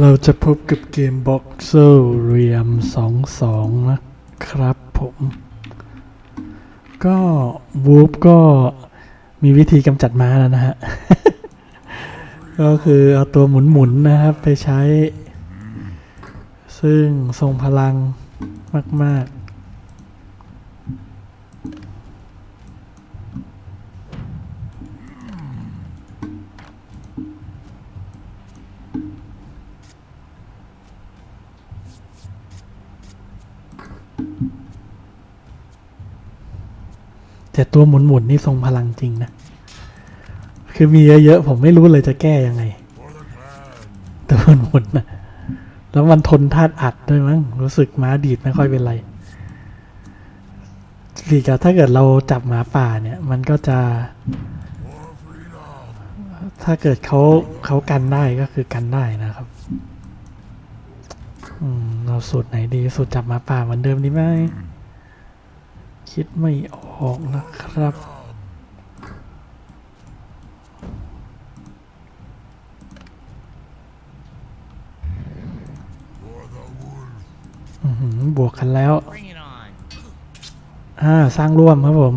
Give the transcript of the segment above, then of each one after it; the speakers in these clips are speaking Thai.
เราจะพบกับเกม Boxer Realm 22นะครับผมก็วูฟก็มีวิธีกำจัดม้าแล้วนะฮะ ก็คือเอาตัวหมุนๆนะครับไปใช้ ซึ่งทรงพลังมาก ๆ แต่ตัวหมุนๆนี่ทรงพลังจริงนะ คือมีเยอะๆ ผมไม่รู้เลยจะแก้ยังไง ตัวหมุนๆนนะแล้วมันทนธาตุอัดด้วยมั้งรู้สึกม้าดีดไม่ค่อยเป็นไรสีกับถ้าเกิดเราจับหมาป่าเนี่ย มันก็จะ ถ้าเกิดเขาเขากันได้ก็คือกันได้นะครับอืมเราสูตรไหนดี สูตรจับหมาป่าเหมือนเดิมดีไหม คิดไม่ออกนะครับอือหือบวกกันแล้ว อ่า สร้างร่วมครับผม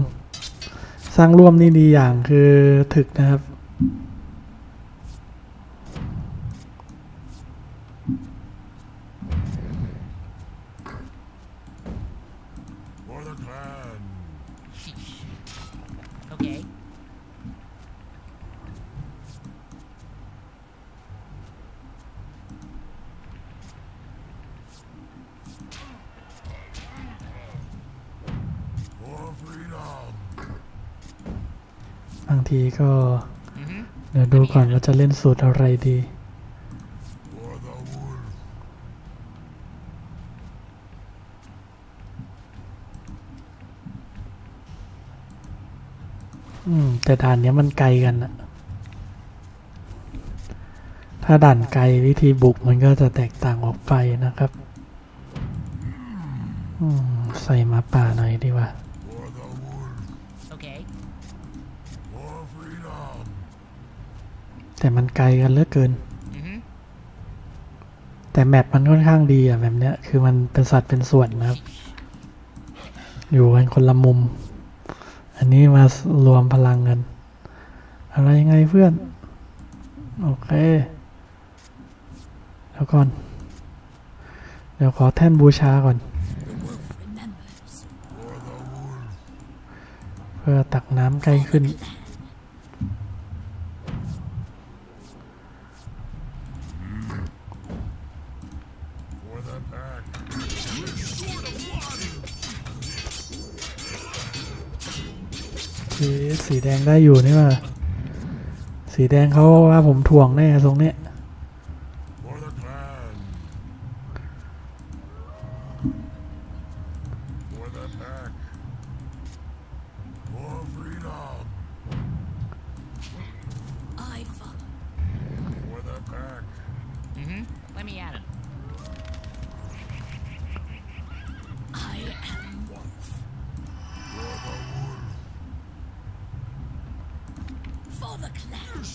สร้างร่วมนี่ดีอย่างคือถึกนะครับ บางทีก็ Mm-hmm. เดี๋ยวดูก่อนว่าจะเล่นสูตรอะไรดี For the wolf. อืม แต่ด่านเนี้ยมันไกลกันอะถ้าด่านไกลวิธีบุกมันก็จะแตกต่างออกไปนะครับ อืม ใส่หมาป่าหน่อยดีกว่า แต่มันไกลกันเหลือเกิน Mm-hmm. แต่แมปมันค่อนข้างดีอะแบบเนี้ยคือมันเป็นสัตว์เป็นส่วนนะครับ อยู่กันคนละมุม อันนี้มารวมพลังกัน อะไรยังไงเพื่อน โอเคเดี๋ยวก่อน เดี๋ยวขอแท่นบูชาก่อน เพื่อตักน้ำใกล้ขึ้น สีสีแดงได้อยู่นี่ว่าสีแดงเขาว่าผมถ่วงแน่ตรงเนี้ย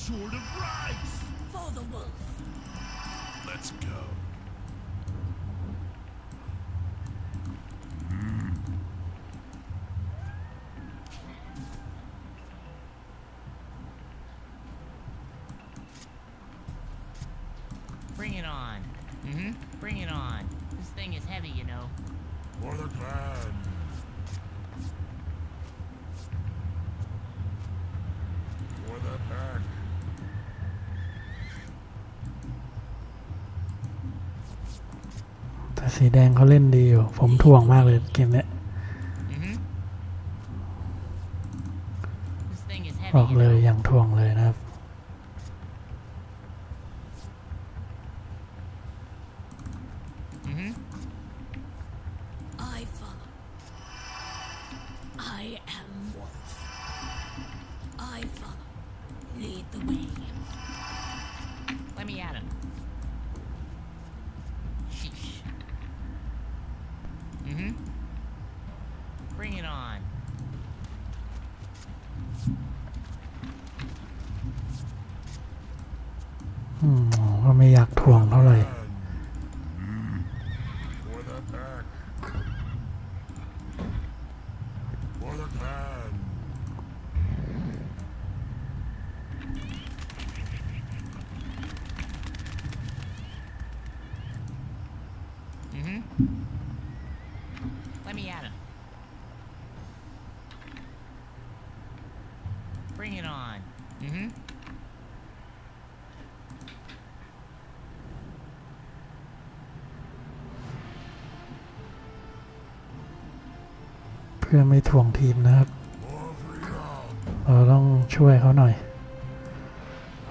clan. Sword of rights. For the wolf. Let's go. Bring it on. Mm-hmm. Bring it on. This thing is heavy, you know. For the clan. For the pack. สีแดงเขาเล่นดีอยู่ ผมถ่วงมากเลยเกมเนี้ย Mm-hmm. This thing is บ heavy, อก you เลย know. อย่างถ่วงเลยนะครับ ก็ไม่อยากถ่วงถ่วงเท่าไหร่ เพื่อไม่ถ่วงทีมนะครับ เราต้องช่วยเขาหน่อย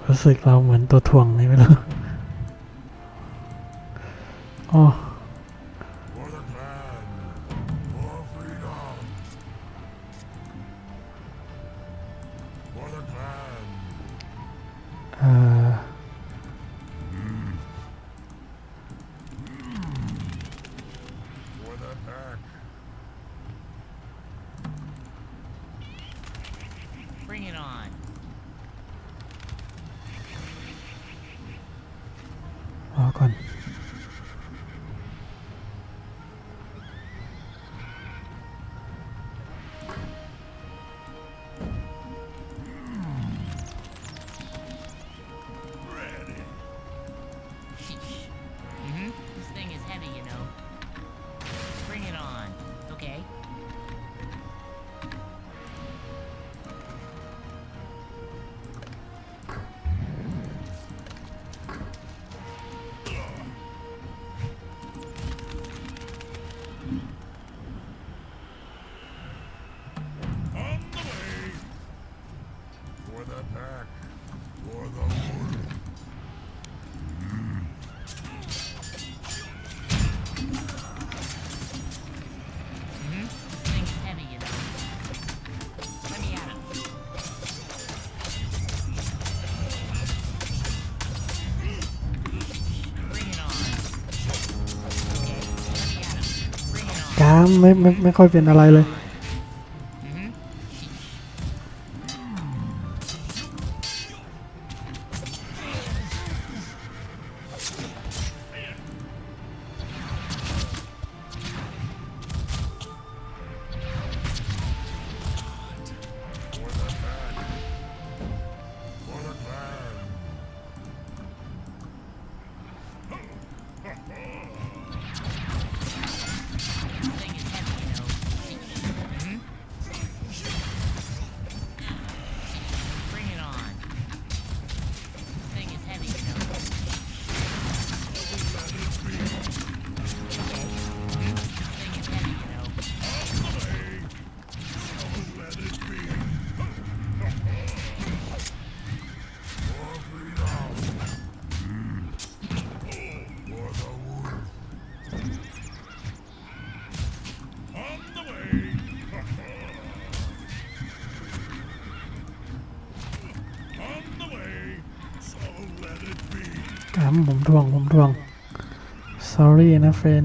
รู้สึกเราเหมือนตัวถ่วงนี่ไม่รู้อ๋อ อก่อน ไม่ไม่ไม่ค่อยเป็นอะไรเลย กามผมดวงผมดวง sorry นะเฟรน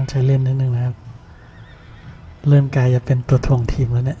ตั้งใจเล่นนิดนึงนะครับ เริ่มกลายจะเป็นตัวทวงทีมแล้วเนี่ย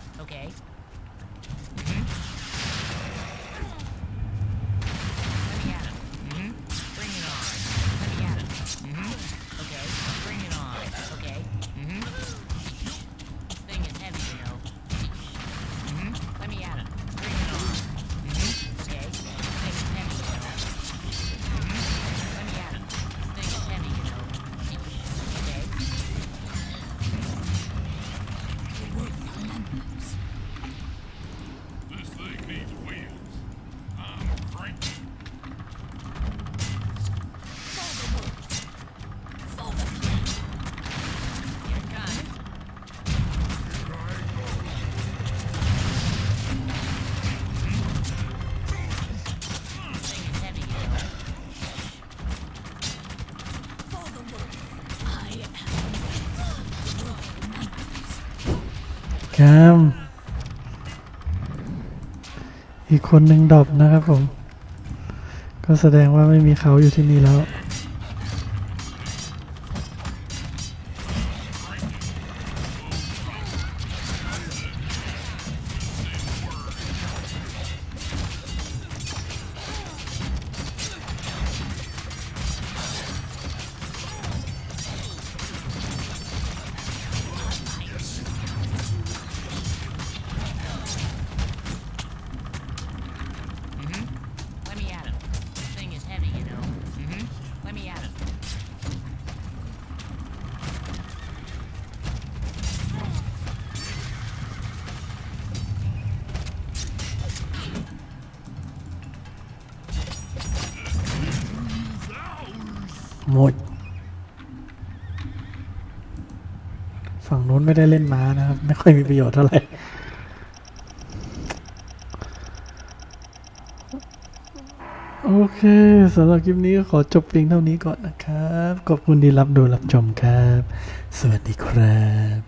Okay. ครับอีกคนหนึ่งดรอปนะครับผม ก็แสดงว่าไม่มีเขาอยู่ที่นี่แล้ว หมด ฝั่งนู้นไม่ได้เล่นม้านะครับ ไม่ค่อยมีประโยชน์เท่าไหร่โอเคสำหรับคลิปนี้ขอจบเพียงเท่านี้ก่อนนะครับ ขอบคุณที่รับดูรับชมครับ สวัสดีครับ